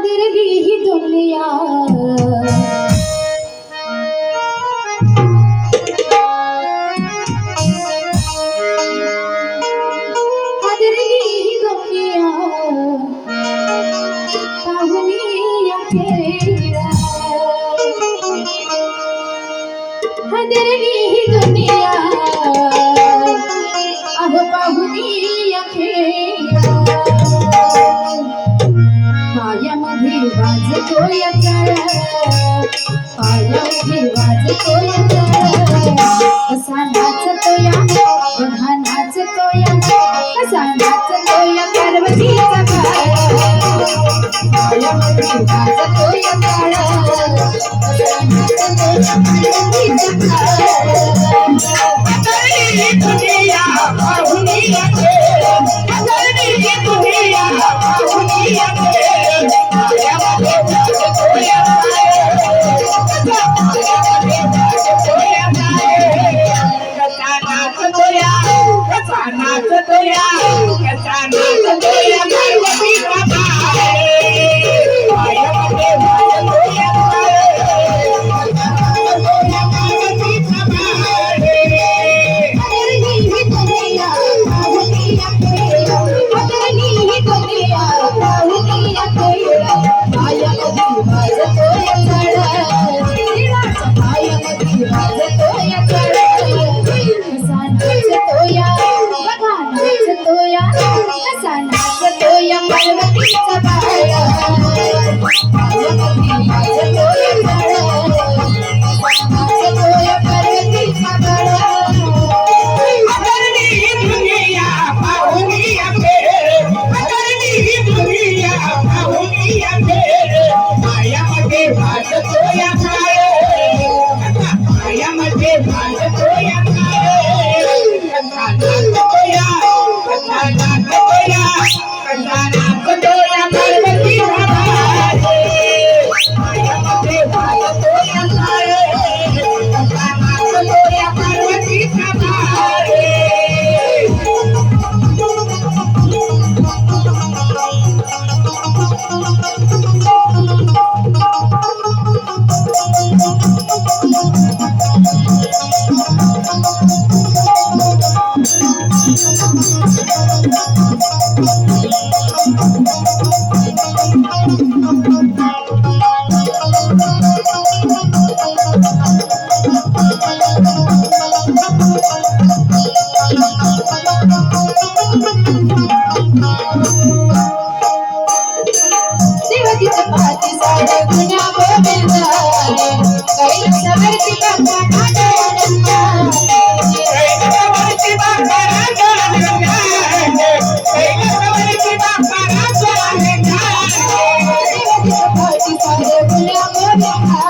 दुनिया। हदरगी ही दुनिया। पाहुनिया पायामध्ये वाजतो या पायामध्ये वाजतो या कसा नाचतो या बघा नाचतो या कसा नाचतो या पार्वतीचा पायामध्ये वाजतो या कसा नाचतो या पार्वतीचा cantaré. देवतीचं पाहती साडे गुण्या गोविंदाने कैलासावरती बाबा नाटे आनंदाने देवतीचं पाहती साडे गुण्या गोविंदाने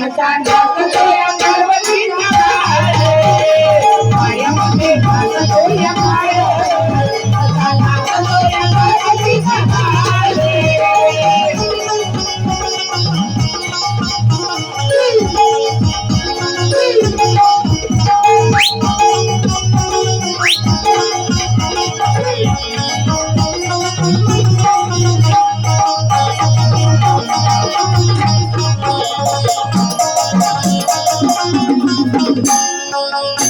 Nagkaan Oh.